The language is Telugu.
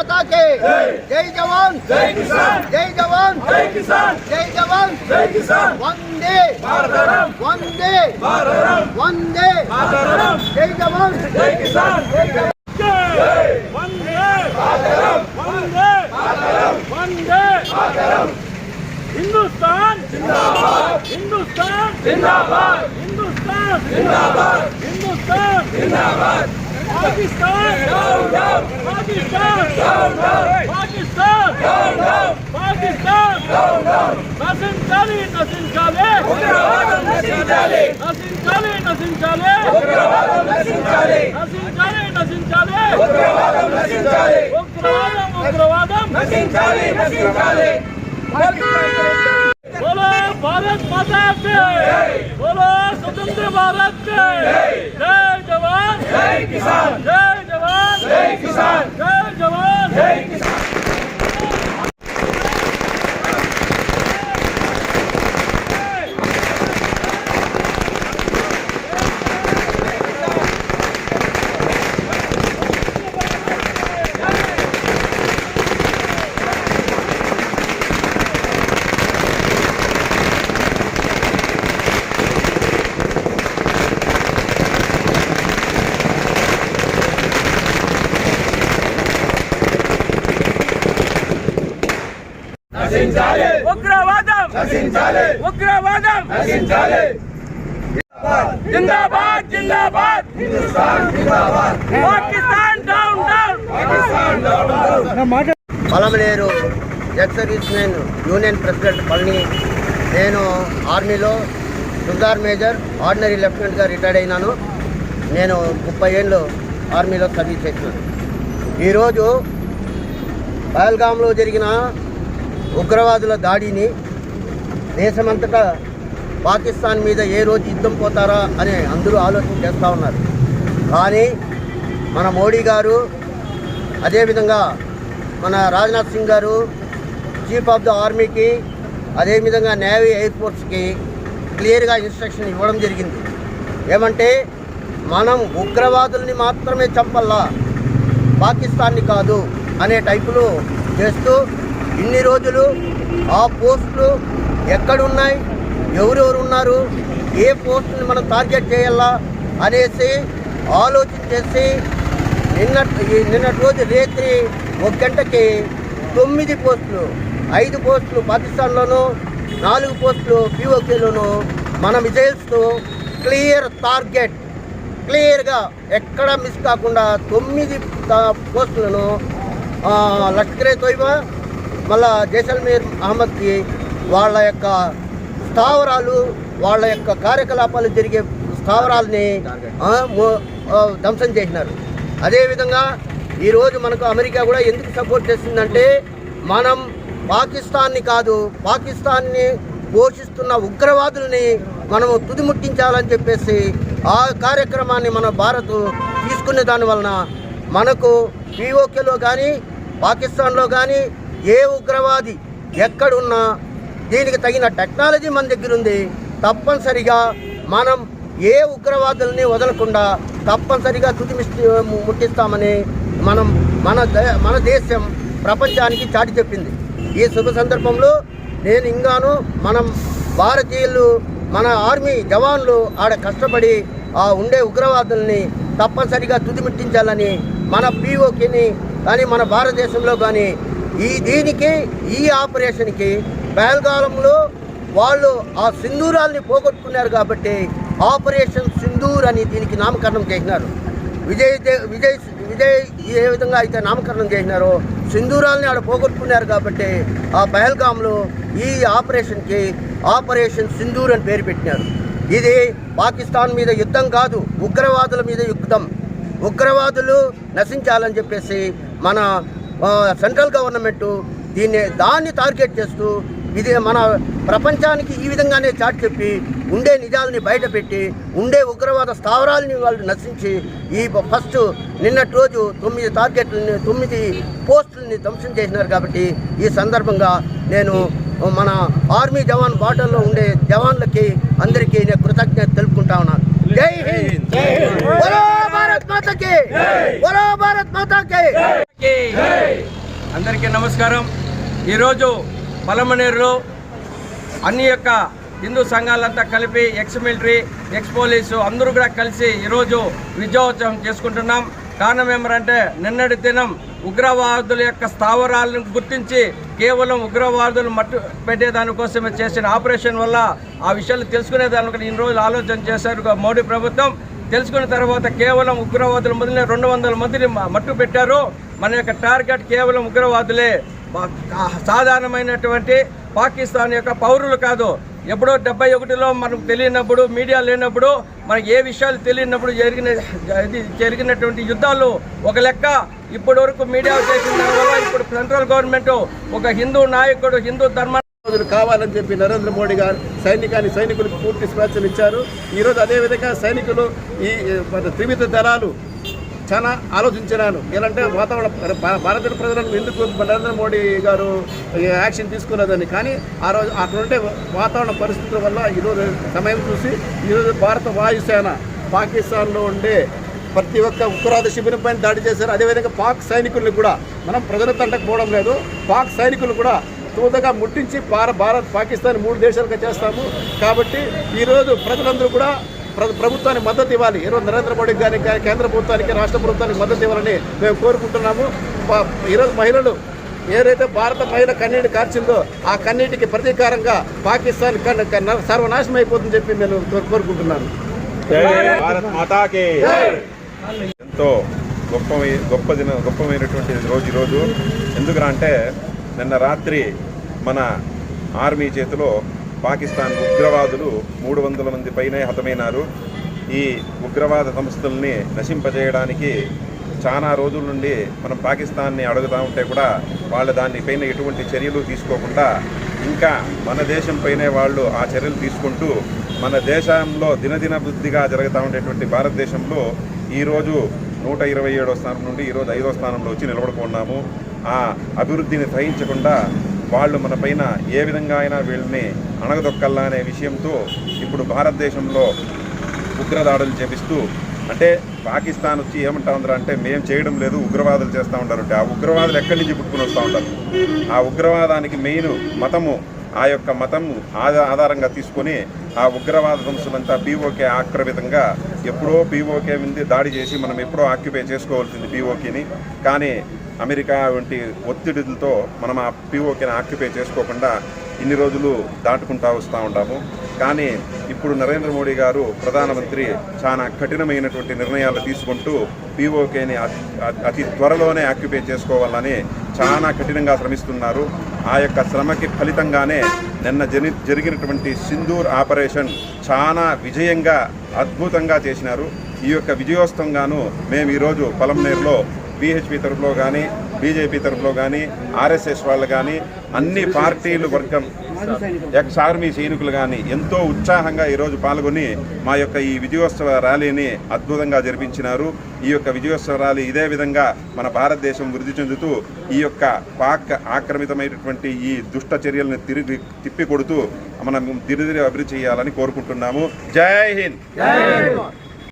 माता के जय जवान जय किसान जय जवान जय किसान जय जवान जय किसान वंदे मातरम वंदे मातरम वंदे मातरम जय जवान जय किसान जय वंदे मातरम वंदे मातरम वंदे मातरम हिंदुस्तान जिंदाबाद हिंदुस्तान जिंदाबाद हिंदुस्तान जिंदाबाद हिंदुस्तान जिंदाबाद Pakistan! Down down Pakistan! Down down Pakistan! Down down Pakistan! Down down నశించాలి నశించాలి! ఉగ్రవాదం నశించాలి! నశించాలి నశించాలి! ఉగ్రవాదం నశించాలి! నశించాలి నశించాలి! ఉగ్రవాదం నశించాలి! ఉగ్రవాదం ఉగ్రవాదం! నశించాలి నశించాలి! పాకిస్తాన్! बोलो भारत माता के बोलो स्वतंत्र भारत के जय जवान जय किसान जय जवान जय किसान నశించాలి. ఉగ్రవాదం! నశించాలి. ఉగ్రవాదం! నశించాలి. జిందాబాద్! జిందాబాద్! హిందుస్థాన్ జిందాబాద్. Pakistan down down! Pakistan down down. Palamaneru ex servicemen union president Palani నేను ఆర్మీలో సుల్దార్ మేజర్ ఆర్డినరీ లెఫ్టినెంట్గా రిటైర్డ్ అయినాను. నేను ముప్పై ఏళ్ళు ఆర్మీలో సర్వీస్ చేసినాను ఈరోజు పహల్గామ్లో జరిగిన ఉగ్రవాదుల దాడిని దేశమంతటా పాకిస్తాన్ మీద ఏ రోజు యుద్ధం పోతారా అని అందరూ ఆలోచన చేస్తూ ఉన్నారు. కానీ మన మోడీ గారు అదేవిధంగా మన రాజ్నాథ్ సింగ్ గారు చీఫ్ ఆఫ్ ద ఆర్మీకి అదేవిధంగా నేవీ ఎయిర్ ఫోర్స్కి క్లియర్గా ఇన్స్ట్రక్షన్ ఇవ్వడం జరిగింది. ఏమంటే మనం ఉగ్రవాదుల్ని మాత్రమే చంపల్లా పాకిస్తాన్ని కాదు అనే టైపులో చేస్తూ ఇన్ని రోజులు ఆ పోస్టులు ఎక్కడున్నాయి? ఎవరెవరు ఉన్నారు? ఏ పోస్టుని మనం టార్గెట్ చేయాలా అనేసి ఆలోచన చేసి నిన్న నిన్నటి రోజు రాత్రి ఒక గంటకి తొమ్మిది పోస్టులు ఐదు పోస్టులు పాకిస్తాన్లోను నాలుగు పోస్టులు పీఓకేలోను మన మిజైల్స్తో క్లియర్ టార్గెట్ క్లియర్గా ఎక్కడ మిస్ కాకుండా తొమ్మిది పోస్టులను ఆ, లష్కరే తోయిబా మళ్ళా జైసల్మీర్ అహ్మద్కి వాళ్ళ యొక్క స్థావరాలు వాళ్ళ యొక్క కార్యకలాపాలు జరిగే స్థావరాలని ధ్వంసం చేసినారు. అదేవిధంగా ఈరోజు మనకు అమెరికా కూడా ఎందుకు సపోర్ట్ చేస్తుందంటే మనం పాకిస్తాన్ని కాదు పాకిస్తాన్ని పోషిస్తున్న ఉగ్రవాదుల్ని మనము తుదిముట్టించాలని చెప్పేసి ఆ కార్యక్రమాన్ని మన భారత్ తీసుకునే దాని వలన మనకు పీఓకేలో కానీ పాకిస్తాన్లో కానీ ఏ ఉగ్రవాది ఎక్కడున్నా దీనికి తగిన టెక్నాలజీ మన దగ్గర ఉంది. తప్పనిసరిగా మనం ఏ ఉగ్రవాదుల్ని వదలకుండా తప్పనిసరిగా తుది ముట్టిస్తామని మనం మన దే- మన దేశం ప్రపంచానికి చాటి చెప్పింది. ఈ శుభ సందర్భంలో నేను ఇంగాను మనం భారతీయులు మన ఆర్మీ జవాన్లు ఆడ కష్టపడి ఆ ఉండే ఉగ్రవాదుల్ని తప్పనిసరిగా తుదిమిట్టించాలని మన పీఓకిని కానీ మన భారతదేశంలో కానీ ఈ దీనికి ఈ ఆపరేషన్కి పహల్గాలంలో వాళ్ళు ఆ సింధూరాల్ని పోగొట్టుకున్నారు కాబట్టి ఆపరేషన్ సింధూర్ అని దీనికి నామకరణం చేసినారు. విజయ్ విజయ్ విజయ్ ఏ విధంగా అయితే నామకరణం చేసినారో సింధూరాల్ని ఆడ పోగొట్టుకున్నారు కాబట్టి ఆ పహల్గామ్లో ఈ ఆపరేషన్కి ఆపరేషన్ సింధూర్ అని పేరు పెట్టినారు. ఇది పాకిస్తాన్ మీద యుద్ధం కాదు ఉగ్రవాదుల మీద యుద్ధం. ఉగ్రవాదులు నశించాలని చెప్పేసి మన సెంట్రల్ గవర్నమెంట్ దీన్ని దాన్ని టార్గెట్ చేస్తూ ఇది మన ప్రపంచానికి ఈ విధంగానే చాటి చెప్పి ఉండే నిజాలని బయటపెట్టి ఉండే ఉగ్రవాద స్థావరాలని వాళ్ళు నశించి ఈ ఫస్ట్ నిన్నటి రోజు తొమ్మిది టార్గెట్లని తొమ్మిది పోస్టులని ధ్వంసం చేసినారు కాబట్టి ఈ సందర్భంగా నేను మన ఆర్మీ జవాన్ బాటల్లో ఉండే జవాన్లకి అందరికీ నేను కృతజ్ఞత తెలుపుకుంటా ఉన్నాను జై హింద్ భారత్ మాతకి బోలో భారత్ మాతకి అందరికీ నమస్కారం. ఈరోజు పలమనేరులో అన్ని యొక్క హిందూ సంఘాలంతా కలిపి ఎక్స్ మిలిటరీ ఎక్స్ పోలీసు అందరూ కూడా కలిసి ఈరోజు విజయోత్సవం చేసుకుంటున్నాం. కారణం ఏమరంటే నిన్నటి దినం ఉగ్రవాదుల యొక్క స్థావరాలను గుర్తించి కేవలం ఉగ్రవాదులు మట్టు పెట్టేదానికోసమే చేసిన ఆపరేషన్ వల్ల ఆ విషయాలు తెలుసుకునే దానికి ఇన్ని రోజులు ఆలోచన చేశారు మోడీ ప్రభుత్వం. తెలుసుకున్న తర్వాత కేవలం ఉగ్రవాదుల మొదలైన రెండు వందల మందిని మట్టు పెట్టారు. మన యొక్క టార్గెట్ కేవలం ఉగ్రవాదులే. సాధారణమైనటువంటి పాకిస్తాన్ యొక్క పౌరులు కాదు. ఎప్పుడో డెబ్బై ఒకటిలో మనకు తెలియనప్పుడు మీడియా లేనప్పుడు మనకి ఏ విషయాలు తెలియనప్పుడు జరిగిన ఇది జరిగినటువంటి యుద్ధాలు ఒక లెక్క. ఇప్పటి వరకు మీడియా చేసిన ఇప్పుడు సెంట్రల్ గవర్నమెంట్ ఒక హిందూ నాయకుడు హిందూ ధర్మ రోజులు కావాలని చెప్పి నరేంద్ర మోడీ గారు సైనికాన్ని సైనికులకు పూర్తి స్వేచ్ఛను ఇచ్చారు. ఈరోజు అదేవిధంగా సైనికులు ఈ త్రివిధ దళాలు చాలా ఆలోచించినాను ఎలాంటే వాతావరణ భారతీయ భారత ప్రజలను ఎందుకు నరేంద్ర మోడీ గారు యాక్షన్ తీసుకున్నదని. కానీ ఆ రోజు అక్కడ ఉండే వాతావరణ పరిస్థితుల వల్ల ఈరోజు సమయం చూసి ఈరోజు భారత వాయుసేన పాకిస్తాన్లో ఉండే ప్రతి ఒక్క ఉగ్రవాద శిబిరం పైన దాడి చేశారు. అదేవిధంగా పాక్ సైనికుల్ని కూడా మనం ప్రజల తంటకు పోవడం లేదు. పాక్ సైనికులు కూడా తూతగా ముట్టించి భార భారత్ పాకిస్తాన్ మూడు దేశాలుగా చేస్తాము. కాబట్టి ఈరోజు ప్రజలందరూ కూడా ప్ర- ప్రభుత్వానికి మద్దతు ఇవ్వాలి. ఈరోజు నరేంద్ర మోడీ గారికి కానీ కేంద్ర ప్రభుత్వానికి రాష్ట్ర ప్రభుత్వానికి మద్దతు ఇవ్వాలని మేము కోరుకుంటున్నాము. ఈరోజు మహిళలు ఏదైతే భారత మహిళ కన్నీటి కార్చిందో ఆ కన్నీటికి ప్రతీకారంగా పాకిస్తాన్ సర్వనాశనం అయిపోతుందని చెప్పి నేను కోరుకుంటున్నాను. ఎంతో గొప్ప గొప్ప దిన గొప్పమైనటువంటి రోజు ఈరోజు. ఎందుకురా అంటే నిన్న రాత్రి మన ఆర్మీ చేతిలో పాకిస్తాన్ ఉగ్రవాదులు మూడు వందల మంది పైనే హతమైనారు. ఈ ఉగ్రవాద సంస్థల్ని నశింపజేయడానికి చాలా రోజుల నుండి మనం పాకిస్తాన్ని అడుగుతూ ఉంటే కూడా వాళ్ళు దానిపైన ఎటువంటి చర్యలు తీసుకోకుండా ఇంకా మన దేశంపైనే వాళ్ళు ఆ చర్యలు తీసుకుంటూ మన దేశంలో దినదిన వృద్ధిగా జరుగుతూ ఉండేటువంటి భారతదేశంలో ఈరోజు నూట ఇరవై ఏడో స్థానం నుండి ఈరోజు ఐదో స్థానంలో వచ్చి నిలబడుకున్నాము. ఆ అభివృద్ధిని సహించకుండా వాళ్ళు మన పైన ఏ విధంగా అయినా వీళ్ళని అణగదొక్కల్లా అనే విషయంతో ఇప్పుడు భారతదేశంలో ఉగ్రదాడులు చేపిస్తూ అంటే పాకిస్తాన్ వచ్చి ఏమంటా ఉందా అంటే మేము చేయడం లేదు ఉగ్రవాదులు చేస్తూ ఉంటారు. అంటే ఆ ఉగ్రవాదులు ఎక్కడి నుంచి పుట్టుకుని వస్తూ ఉంటారు? ఆ ఉగ్రవాదానికి మెయిన్ మతము ఆ యొక్క మతం ఆధారంగా తీసుకొని ఆ ఉగ్రవాద సంస్థలంతా పీఓకే ఆక్రమితంగా ఎప్పుడో పీఓకే మీద దాడి చేసి మనం ఎప్పుడో ఆక్యుపై చేసుకోవాల్సింది పీఓకేని. కానీ అమెరికా వంటి ఒత్తిడిలతో మనం ఆ పీఓకేని ఆక్యుపై చేసుకోకుండా ఇన్ని రోజులు దాటుకుంటా వస్తూ ఉంటాము కానీ ఇప్పుడు నరేంద్ర మోడీ గారు ప్రధానమంత్రి చాలా కఠినమైనటువంటి నిర్ణయాలు తీసుకుంటూ పీఓకేని అతి త్వరలోనే ఆక్యుపై చేసుకోవాలని చాలా కఠినంగా శ్రమిస్తున్నారు. ఆ యొక్క శ్రమకి ఫలితంగానే నిన్న జరి జరిగినటువంటి సింధూర్ ఆపరేషన్ చాలా విజయంగా అద్భుతంగా చేసినారు. ఈ యొక్క విజయోత్సవంగాను మేము ఈరోజు పొలంనేరులో బీహెచ్పి తరఫులో కానీ బీజేపీ తరఫులో కానీ ఆర్ఎస్ఎస్ వాళ్ళు కానీ అన్ని పార్టీలు వర్గం ఎక్స్ ఆర్మీ సైనికులు కానీ ఎంతో ఉత్సాహంగా ఈరోజు పాల్గొని మా యొక్క ఈ విజయోత్సవ ర్యాలీని అద్భుతంగా జరిపించినారు. ఈ యొక్క విజయోత్సవ ర్యాలీ ఇదే విధంగా మన భారతదేశం వృద్ధి చెందుతూ ఈ యొక్క పాక్ ఆక్రమితమైనటువంటి ఈ దుష్ట చర్యలను తిరిగి తిప్పికొడుతూ మనం దిరిదిరి అభివృద్ధి చేయాలని కోరుకుంటున్నాము. జై హింద్!